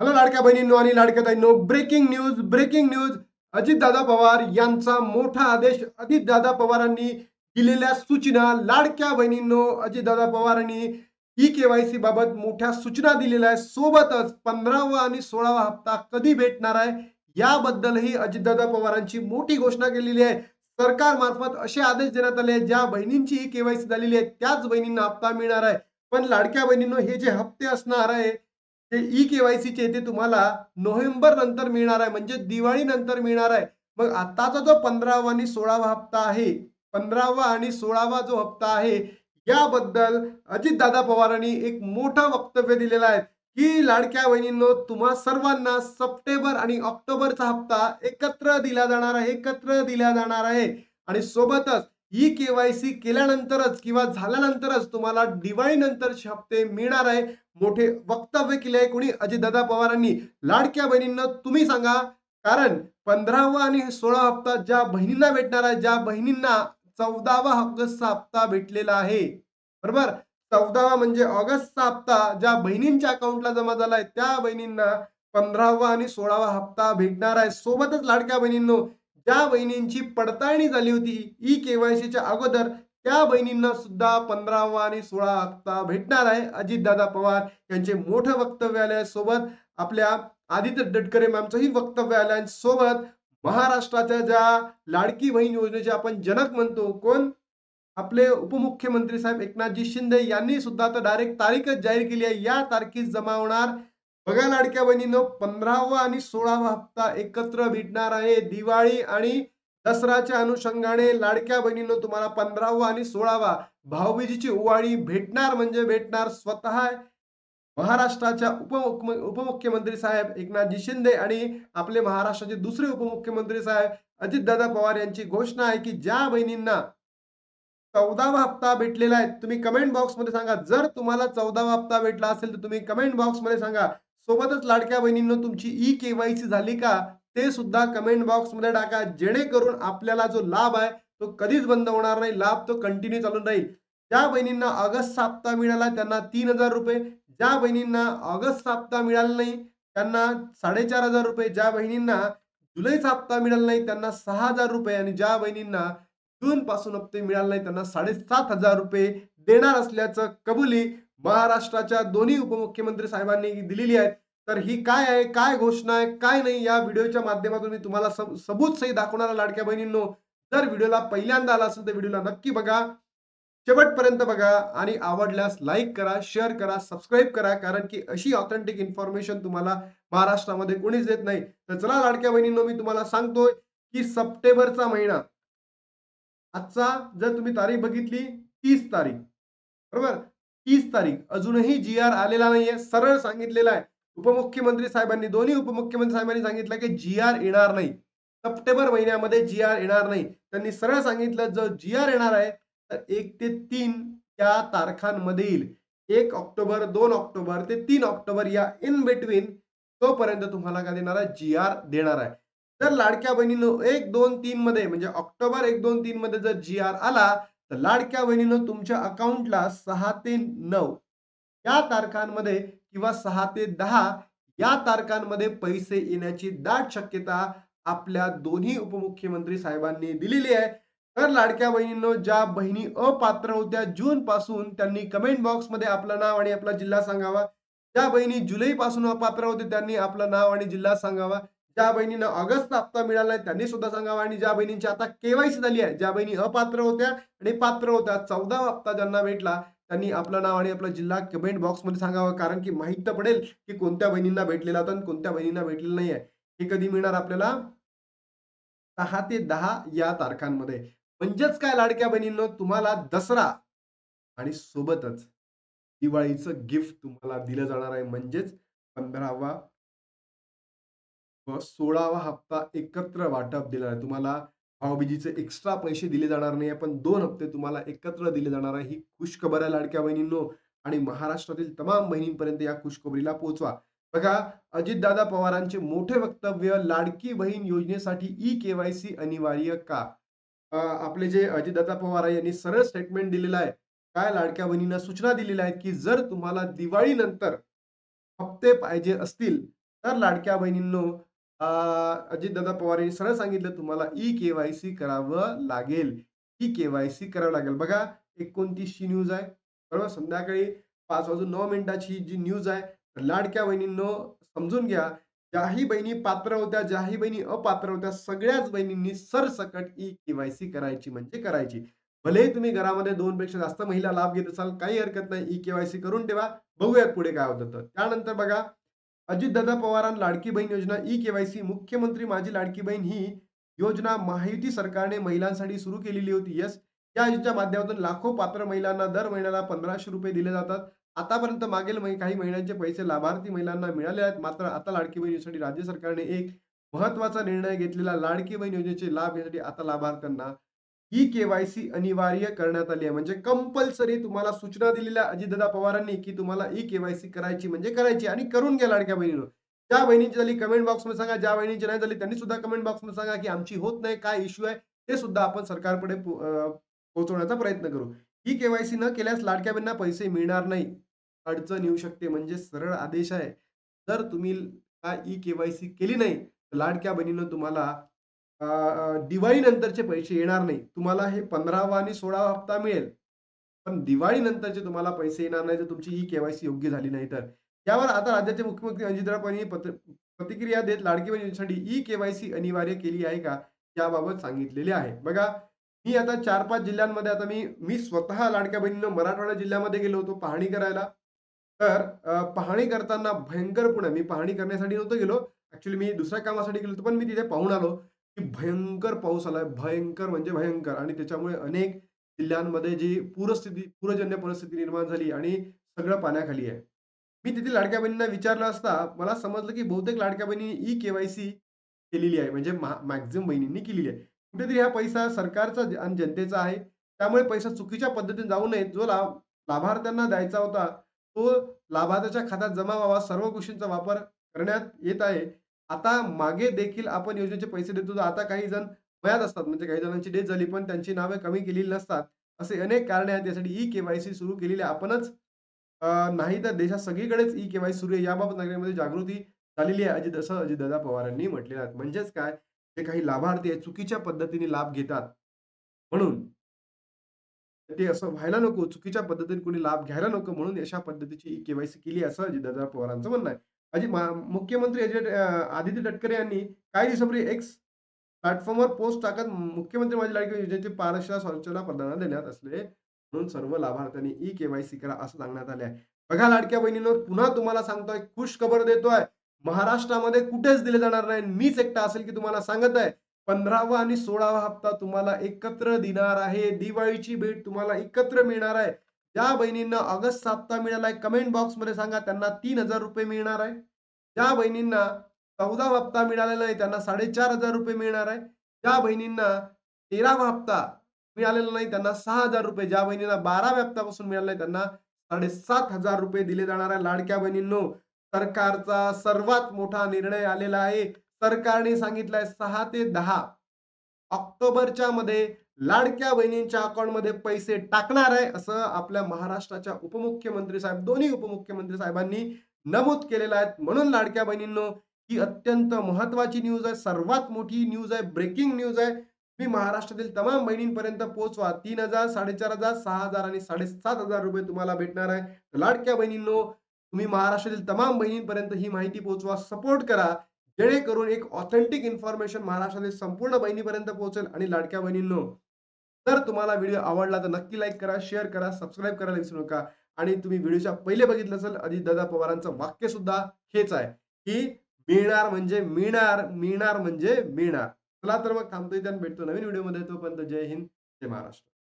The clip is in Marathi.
हॅलो लाडक्या बहिणींनो आणि लाडक्या ताईंनो breaking news breaking news Ajitdada Pawar यांचा मोठा आदेश अजितदादा पवारांनी दिलेल्या सूचना. लाडक्या बहिणींनो अजितदादा पवारांनी ई केवायसी बाबत मोठ्या सूचना दिलेल्या आहेत. सोबतच पंधरावा आणि सोळावा हप्ता कधी भेटणार आहे? याबद्दलही अजितदादा पवारांची मोठी घोषणा केलेली आहे. सरकारमार्फत असे आदेश देण्यात आले आहेत, ज्या बहिणींची ई केवायसी झालेली आहे त्याच बहिणींना हप्ता मिळणार आहे. पण लाडक्या बहिणींनो हे जे हप्ते असणार आहे ते ई केवायसीचे ते तुम्हाला नोव्हेंबर नंतर मिळणार आहे म्हणजे दिवाळी नंतर मिळणार आहे. मग आताचा जो पंधरावा आणि सोळावा हप्ता आहे पंधरावा आणि सोळावा जो हप्ता आहे याबद्दल अजितदादा पवारांनी एक मोठं वक्तव्य दिलेलं आहे की लाडक्या बहिणींनो तुम्हा सर्वांना सप्टेंबर आणि ऑक्टोबरचा हप्ता एकत्र दिला जाणार आहे एकत्र दिला जाणार आहे. आणि सोबतच ई केवायसी केल्यानंतरच किंवा झाल्यानंतरच तुम्हाला दिवाळी नंतरचे हप्ते मिळणार आहे. मोठे वक्तव्य केले आहे कोणी? अजितदादा पवारांनी. लाडक्या बहिणींना तुम्ही सांगा. कारण पंधरावा आणि सोळा हप्ता ज्या बहिणींना भेटणार आहे ज्या बहिणींना चौदावा ऑगस्टचा हप्ता भेटलेला आहे. बरोबर? चौदावा म्हणजे ऑगस्टचा हप्ता. ज्या बहिणींच्या अकाउंटला जमा झालाय त्या बहिणींना पंधरावा आणि सोळावा हप्ता भेटणार आहे. सोबतच लाडक्या बहिणींनो ज्या बहिणींची पडताळणी झाली होती ई केवायसीच्या अगोदर त्या बहिणींना सुद्धा पंधरावा आणि सोळा हप्ता भेटणार आहे. अजितदादा पवार यांचे मोठं वक्तव्य आले सोबत आपल्या आदित्य डटकरे मॅमचंही वक्तव्य आलं सोबत महाराष्ट्राच्या ज्या लाडकी बहीण योजनेचे आपण जनक म्हणतो कोण? आपले उपमुख्यमंत्री साहेब एकनाथजी शिंदे यांनी सुद्धा आता डायरेक्ट तारीखच जाहीर केली आहे. या तारखेस जमा होणार बघा लाडक्या बहिणीनं पंधरावा आणि सोळावा हप्ता एकत्र भेटणार आहे. दिवाळी आणि दसऱ्याच्या अनुषंगाने लाडक्या बहिणीनं तुम्हाला पंधरावा आणि सोळावा भाऊबीजीची उवाळी भेटणार म्हणजे भेटणार स्वतः महाराष्ट्राच्या उप उपमुख्यमंत्री साहेब एकनाथजी शिंदे आणि आपले महाराष्ट्राचे दुसरे उपमुख्यमंत्री साहेब अजितदादा पवार यांची घोषणा आहे की ज्या बहिणींना चौदावा हप्ता भेटलेला आहे तुम्ही कमेंट बॉक्समध्ये सांगा. जर तुम्हाला चौदावा हप्ता भेटला असेल तर तुम्ही कमेंट बॉक्समध्ये सांगा. सोबतच लाडक्या बहिणींनो तुमची ई केवायसी झाली का ते सुद्धा कमेंट बॉक्समध्ये टाका. जेणेकरून आपल्याला जो लाभ आहे तो कधीच बंद होणार नाही. लाभ तो कंटिन्यू चालून राहील. ज्या बहिणींना ऑगस्ट हप्ता मिळाला त्यांना तीन हजार रुपये. ज्या बहिणींना ऑगस्ट हप्ता मिळाला नाही त्यांना साडेचार हजार रुपये. ज्या बहिणींना जुलैचा हप्ता मिळाला नाही त्यांना सहा हजार रुपये. आणि ज्या बहिणींना जून पासून हप्ते मिळाले नाही त्यांना साडेसात हजार रुपये देणार असल्याचं कबुली महाराष्ट्राच्या दोन्ही उपमुख्यमंत्री साहेबांनी दिलेली आहे तर ही काय आहे काय घोषणा आहे काय नाही या व्हिडिओच्या माध्यमातून मी तुम्हाला सब सबूत सही दाखवणारा लाडक्या बहिणींनो. जर व्हिडिओला पहिल्यांदा आला असेल तर व्हिडिओला नक्की बघा. शेवटपर्यंत बघा आणि आवडल्यास लाईक करा शेअर करा सबस्क्राईब करा. कारण की अशी ऑथेंटिक इन्फॉर्मेशन तुम्हाला महाराष्ट्रामध्ये कोणीच देत नाही. तर चला लाडक्या बहिणींनो मी तुम्हाला सांगतोय की सप्टेंबरचा महिना आजचा जर तुम्ही तारीख बघितली तीस तारीख. बरोबर? तीस तारीख. अजूनही जी आर आलेला नाहीये. सरळ सांगितलेला आहे. उपमुख्यमंत्री साहेबांनी दोन्ही उपमुख्यमंत्री साहेबांनी सांगितलं की जी आर येणार नाही. सप्टेंबर महिन्यामध्ये जी आर येणार नाही. त्यांनी सरळ सांगितलं जर जी आर येणार आहे तर एक ते तीन या तारखांमध्ये येईल. एक ऑक्टोबर दोन ऑक्टोबर ते तीन ऑक्टोबर या इन बिटवीन तोपर्यंत तुम्हाला काय देणार आहे? जी आर देणार आहे. जर लाडक्या बहिणीनं एक दोन तीन मध्ये म्हणजे ऑक्टोबर एक दोन तीन मध्ये जर जी आर आला तर लाडक्या बहिणीनं तुमच्या अकाउंटला सहा ते नऊ या तारखांमध्ये किंवा सहा ते दहा या तारखांमध्ये पैसे येण्याची दाट शक्यता आपल्या दोन्ही उपमुख्यमंत्री साहेबांनी दिलेली आहे. तर लाडक्या बहिणींनो ज्या बहिणी अपात्र होत्या जून पासून त्यांनी कमेंट बॉक्समध्ये आपलं नाव आणि आपला जिल्हा सांगावा. ज्या बहिणी जुलै पासून अपात्र होते त्यांनी आपलं नाव आणि जिल्हा सांगावा. ज्या बहिणींना ऑगस्ट हप्ता मिळाला त्यांनी सुद्धा सांगावा. आणि ज्या बहिणींची आता केवायसी झाली आहे ज्या बहिणी अपात्र होत्या आणि पात्र होत्या चौदा हप्ता ज्यांना भेटला त्यांनी आपलं नाव आणि आपला जिल्हा कमेंट बॉक्समध्ये सांगावं. कारण की माहीत पडेल की कोणत्या बहिणींना भेटलेला होता आणि कोणत्या बहिणींना भेटलेलं नाही आहे हे कधी मिळणार आपल्याला? सहा ते दहा या तारखांमध्ये. म्हणजेच काय लाडक्या बहिणींनो? तुम्हाला दसरा आणि सोबतच दिवाळीचं गिफ्ट तुम्हाला दिलं जाणार आहे. म्हणजेच पंधरावा व सोळावा हप्ता एकत्र वाटप दिला आहे. तुम्हाला भाऊबीजीचे एक्स्ट्रा पैसे दिले जाणार नाही. पण दोन हप्ते तुम्हाला एकत्र दिले जाणार आहे. ही खुशखबर आहे लाडक्या बहिणींनो आणि महाराष्ट्रातील तमाम बहिणींपर्यंत या खुशखबरीला पोहोचवा. बघा अजितदादा पवारांचे मोठे वक्तव्य लाडकी बहीण योजनेसाठी ई केवायसी अनिवार्य का? आपले जे अजितदादा पवार आहे यांनी सरळ स्टेटमेंट दिलेलं आहे. काय लाडक्या बहिणींना सूचना दिलेल्या आहेत की जर तुम्हाला दिवाळीनंतर हप्ते पाहिजे असतील तर लाडक्या बहिणींनो अजितदादा पवार यांनी सरळ सांगितलं तुम्हाला ई केवायसी करावं लागेल. ई केवायसी करावं लागेल. बघा 29ची न्यूज आहे. बरोबर संध्याकाळी पाच वाजून नऊ मिनिटाची जी न्यूज आहे. तर लाडक्या बहिणींनो समजून घ्या. ज्याही बहिणी पात्र होत्या, ज्याही बहिणी अपात्र होत्या, सगळ्याच बहिणींनी सरसकट ई केवायसी करायची म्हणजे करायची. भलेही तुम्ही घरामध्ये दोन पेक्षा जास्त महिला लाभ घेत असाल, काही हरकत नाही. ई केवायसी करून ठेवा. बघूयात पुढे काय होतं तर. त्यानंतर बघा अजितदादा पवारां लाडकी बहीण योजना ई केवायसी मुख्यमंत्री माझी लाडकी बहीण ही योजना महायुती सरकारने महिलांसाठी सुरू केलेली होती. यस, या योजनेच्या माध्यमातून लाखो पात्र महिलांना दर महिन्याला ₹1500 दिले जातात. आतापर्यंत मागील काही महिन्यांचे पैसे लाभार्थी महिलांना मिळाले आहेत. मात्र आता लाडकी बहीण योजनेसाठी राज्य सरकारने एक महत्त्वाचा निर्णय घेतलेला लाडकी बहीण योजनेचे लाभ घेण्यासाठी आता लाभार्थ्यांना ई केवायसी अनिवार्य करण्यात आली आहे. म्हणजे कंपल्सरी तुम्हाला सूचना दिलेल्या अजितदादा पवारांनी, की तुम्हाला ई केवायसी करायची म्हणजे करायची आणि करून घ्या लाडक्या बहिणीनं ज्या बहिणींची झाली कमेंट बॉक्समध्ये सांगा. ज्या बहिणींची नाही झाली त्यांनी सुद्धा कमेंट बॉक्समध्ये सांगा, की आमची होत नाही, काय इश्यू आहे, ते सुद्धा आपण सरकारपुढे पोहोचवण्याचा प्रयत्न करू. ई केवायसी न केल्यास लाडक्या बहिणींना पैसे मिळणार नाही. अडचण येऊ शकते म्हणजे सरळ आदेश आहे. जर तुम्ही का ई केवायसी केली नाही, तर लाडक्या बहिणीनं तुम्हाला दिवाळी नंतरचे पैसे येणार नाही. तुम्हाला हे 15वा आणि 16वा हप्ता मिळेल. पण दिवाळी नंतरचे तुम्हाला पैसे येणार नाही, जर तुमची ही केवायसी योग्य झाली नाही तर. यावर आता राज्याचे मुख्यमंत्री अजितदादा पवार यांनी पत्र प्रतिक्रिया देत लाडकी बहिणींसाठी ई केवायसी अनिवार्य केली आहे का? याबाबत सांगितलेले आहे. बघा, मी आता 4-5 जिल्ह्यांमध्ये आता मी मी स्वतः लाडक्या बहिणींना मराठवाडा जिल्ह्यामध्ये गेलो होतो पाहणी करायला. तर पाहणी करताना भयंकर पुणे मी पाहणी करण्यासाठी नव्हतो गेलो. ऍक्च्युली मी दुसऱ्या कामासाठी गेलो होतो, पण मी तिथे पाहून आलो, भयंकर पाऊस आलाय. भयंकर म्हणजे भयंकर आणि त्याच्यामुळे अनेक जिल्ह्यांमध्ये जी पूरस्थिती पूरजन्य परिस्थिती निर्माण झाली आणि सगळं पाण्याखाली आहे. मी तिथे लाडक्या बहिणींना विचारलं असता मला समजलं, की बहुतेक लाडक्या बहिणींनी ई केवायसी केलेली आहे. म्हणजे मॅक्झिमम बहिणींनी केलेली आहे. कुठेतरी हा पैसा सरकारचा आणि जनतेचा आहे. त्यामुळे पैसा चुकीच्या पद्धतीने जाऊ नये. जो लाभ लाभार्थ्यांना द्यायचा होता, तो लाभार्थ्याच्या खात्यात जमा व्हावा. सर्व गोष्टींचा वापर करण्यात येत आहे. आता मागे देखील आपण योजनेचे पैसे देत होतो. आता काही जण वयात असतात. म्हणजे काही जणांची डेथ झाली, पण त्यांची नावे कमी केलेली नसतात. असे अनेक कारणे आहेत. त्यासाठी ई केवायसी सुरू केलेली आहे. आपणच नाही तर देशात सगळीकडेच ई केवायसी सुरू आहे. याबाबत नागरिकांमध्ये जागृती झालेली आहे. अजित असं अजितदादा पवारांनी म्हटलेलं आहे. म्हणजेच काय, जे काही लाभार्थी आहेत, चुकीच्या पद्धतीने लाभ घेतात. म्हणून ते असं व्हायला नको, चुकीच्या पद्धतीने कोणी लाभ घ्यायला नको म्हणून अशा पद्धतीची ई केवायसी केली असं असं अजितदादा पवारांचं म्हणणं आहे. अजि मुख्यमंत्री अजय आदित्य तटकरे यांनी काही दिवसापूर्वी एक्स प्लॅटफॉर्मवर पोस्ट टाकत मुख्यमंत्री माझी लाडकी योजनेची पारदर्शकता सूचना प्रदान देण्यात असले म्हणून सर्व लाभार्थ्यांनी ई केवायसी करा असं सांगण्यात आले आहे. बघा लाडक्या बहिणींनो, पुन्हा तुम्हाला सांगतोय, खुश खबर देतोय. महाराष्ट्रामध्ये कुठेच दिले जाणार नाही. मीच एकटा असेल की तुम्हाला सांगत आहे. 15वा आणि 16वा हप्ता तुम्हाला एकत्र देणार आहे. दिवाळीची भेट तुम्हाला एकत्र मिळणार आहे. ज्या बहिणींना ऑगस्ट हप्ता मिळालाय कमेंट बॉक्समध्ये सांगा त्यांना ₹3000 मिळणार आहे. ज्या बहिणींना 14वा हप्ता मिळालेला नाही त्यांना ₹4500 मिळणार आहे. ज्या बहिणींना 13वा हप्ता मिळालेला नाही त्यांना ₹6000 ज्या बहिणींना 12व्या हप्त्यापासून त्यांना साडेसात त्यांना ₹7500 दिले जाणार आहे. लाडक्या बहिणींनो, सरकारचा सर्वात मोठा निर्णय आलेला आहे. सरकारने सांगितलंय सहा ते दहा ऑक्टोबरच्या मध्ये लाडक्या बहिणींच्या अकाउंटमध्ये पैसे टाकणार आहे, असं आपल्या महाराष्ट्राच्या उपमुख्यमंत्री साहेब, दोन्ही उपमुख्यमंत्री साहेबांनी नमूद केलेलं आहे. म्हणून लाडक्या बहिणींनो, ही अत्यंत महत्वाची न्यूज आहे. सर्वात मोठी न्यूज आहे. ब्रेकिंग न्यूज आहे. तुम्ही महाराष्ट्रातील तमाम बहिणींपर्यंत पोहोचवा. 3000, 4500, 6000 आणि ₹7500 तुम्हाला भेटणार आहे. तर लाडक्या बहिणींनो, तुम्ही महाराष्ट्रातील तमाम बहिणींपर्यंत ही माहिती पोहोचवा. सपोर्ट करा. जेणेकरून एक ऑथेंटिक इन्फॉर्मेशन महाराष्ट्रातील संपूर्ण बहिणीपर्यंत पोहोचेल आणि लाडक्या बहिणींनो, तर तुम्हाला व्हिडिओ आवडला तर नक्की लाईक करा, शेअर करा, सबस्क्राईब करायला विसरू नका. आणि तुम्ही व्हिडिओच्या पहिले बघितलं असेल अजितदादा पवारांचं वाक्य सुद्धा हेच आहे, की मिळणार म्हणजे मिळणार, मिळणार म्हणजे मिळणार. चला तर मग थांबतोय भेटतो नवीन व्हिडिओमध्ये. तोपर्यंत जय हिंद, जय महाराष्ट्र.